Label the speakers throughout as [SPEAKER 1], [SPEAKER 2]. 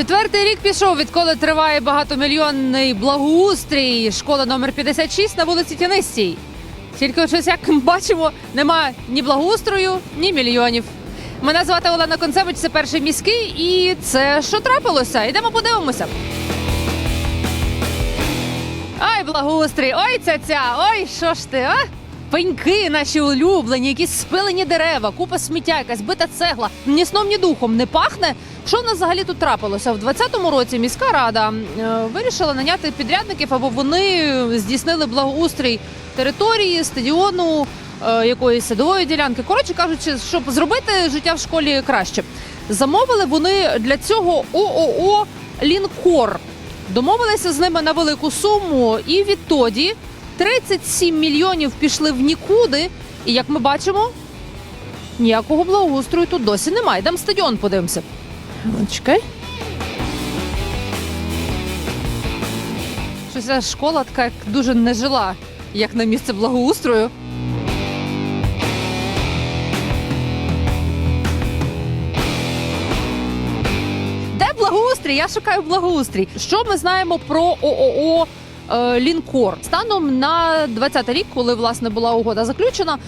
[SPEAKER 1] Четвертий рік пішов, відколи триває багатомільйонний благоустрій. Школа номер 56 на вулиці Тянистій. Тільки щось, як ми бачимо, немає ні благоустрою, ні мільйонів. Мене звати Олена Концевич, це перший міський, і це що трапилося? Йдемо подивимося. Ай, благоустрій, ой, ця ця, ой, що ж ти, а? Пеньки наші улюблені, якісь спилені дерева, купа сміття, якась бита цегла. Ні сном, ні духом не пахне. Що в нас взагалі тут трапилося? В 2020 році міська рада е, вирішила наняти підрядників, або вони здійснили благоустрій території, стадіону, е, якоїсь садової ділянки. Коротше кажучи, щоб зробити життя в школі краще. Замовили вони для цього ООО Лінкор. Домовилися з ними на велику суму, і відтоді 37 мільйонів пішли в нікуди. І як ми бачимо, ніякого благоустрою тут досі немає. Йдемо стадіон, подивимося. Чекай. Щось школа така як дуже нежила, як на місце благоустрою. Де благоустрій? Я шукаю благоустрій. Що ми знаємо про ООО Лінкор? Станом на 20 рік, коли власне була угода заключена,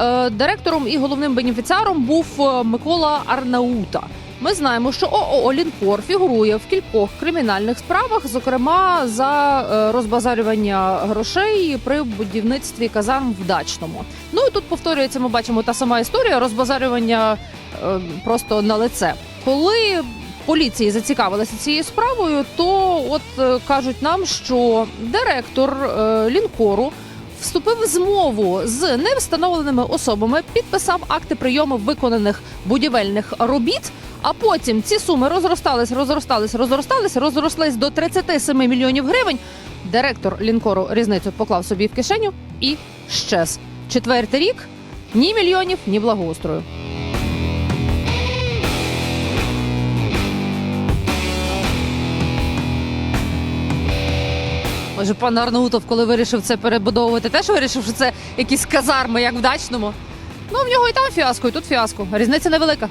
[SPEAKER 1] е, директором і головним бенефіціаром був е, Микола Арнаута. Ми знаємо, що ООО Лінкор фігурує в кількох кримінальних справах, зокрема за е, розбазарювання грошей при будівництві казарм в дачному. Ну і тут повторюється, ми бачимо та сама історія розбазарювання е, просто на лице. Коли поліції зацікавилися цією справою, то от е, кажуть нам, що директор е, лінкору вступив в змову з невстановленими особами, підписав акти прийому виконаних будівельних робіт. А потім ці суми розростались, розростались, розростались, розрослись до 37 мільйонів гривень. Директор лінкору різницю поклав собі в кишеню і щез. Четвертий рік ні мільйонів, ні благоустрою. Може, пан Арнаутов, коли вирішив це перебудовувати, теж вирішив, що це якісь казарми, як в дачному. Ну, в нього і там фіаско, і тут фіаско. Різниця невелика.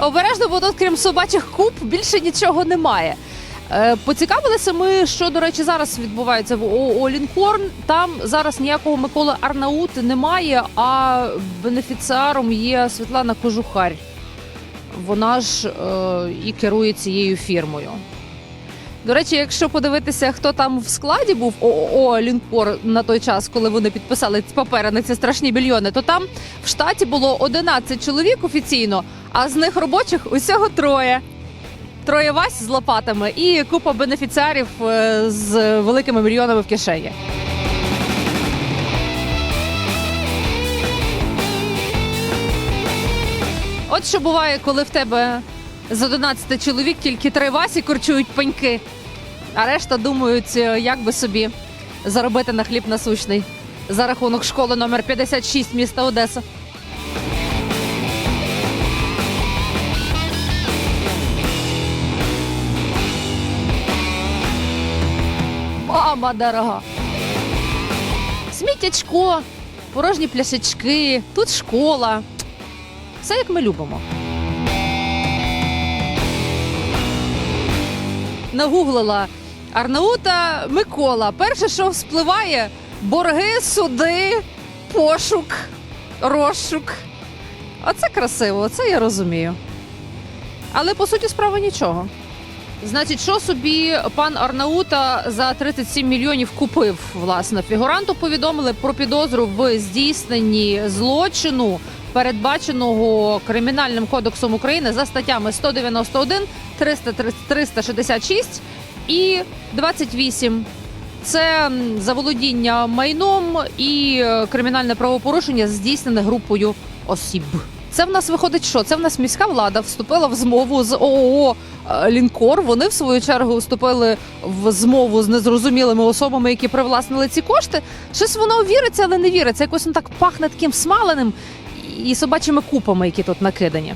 [SPEAKER 1] Обережно, бо тут, крім собачих куб, більше нічого немає. Е, Поцікавилися ми, що, до речі, зараз відбувається в ООО «Лінкорн». Там зараз ніякого Миколи Арнаут немає, а бенефіціаром є Світлана Кожухарь. Вона ж е, і керує цією фірмою. До речі, якщо подивитися, хто там в складі був ООО Лінкор на той час, коли вони підписали папери на ці страшні мільйони, то там в штаті було 11 чоловік офіційно, а з них робочих усього троє. Троє Вась з лопатами і купа бенефіціарів е, з великими мільйонами в кишені. От що буває, коли в тебе з 11 чоловік тільки три Васі корчують пеньки, а решта думають, е, як би собі заробити на хліб насущний за рахунок школи номер 56 міста Одеса. Мама дорога. Сміттячко, порожні пляшечки, тут школа. Все як ми любимо. Нагуглила Арнаута Микола. Перше, що вспливає, борги, суди, пошук, розшук. Оце красиво, це я розумію. Але по суті справи нічого. Значить, що собі пан Арнаута за 37 мільйонів купив? Власне, фігуранту повідомили про підозру в здійсненні злочину, передбаченого кримінальним кодексом України за статтями 191, 300, 366 і 28. Це заволодіння майном і е, кримінальне правопорушення здійснене групою осіб. Це в нас виходить, що це в нас міська влада вступила в змову з ООО е, Лінкор. Вони в свою чергу вступили в змову з незрозумілими особами, які привласнили ці кошти. Щось воно віриться, але не віриться. Якось воно так пахне таким смаленим і собачими купами, які тут накидані.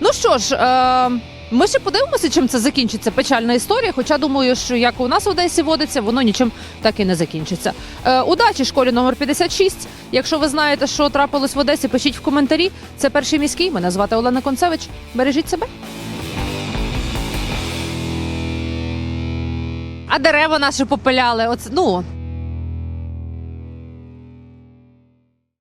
[SPEAKER 1] Ну що ж, е, Ми ще подивимося, чим це закінчиться. Печальна історія. Хоча думаю, що як у нас в Одесі водиться, воно нічим так і не закінчиться. Е, удачі школі номер 56. Якщо ви знаєте, що трапилось в Одесі, пишіть в коментарі. Це перший міський. Мене звати Олена Концевич. Бережіть себе. А дерева наші попиляли. Оце, ну,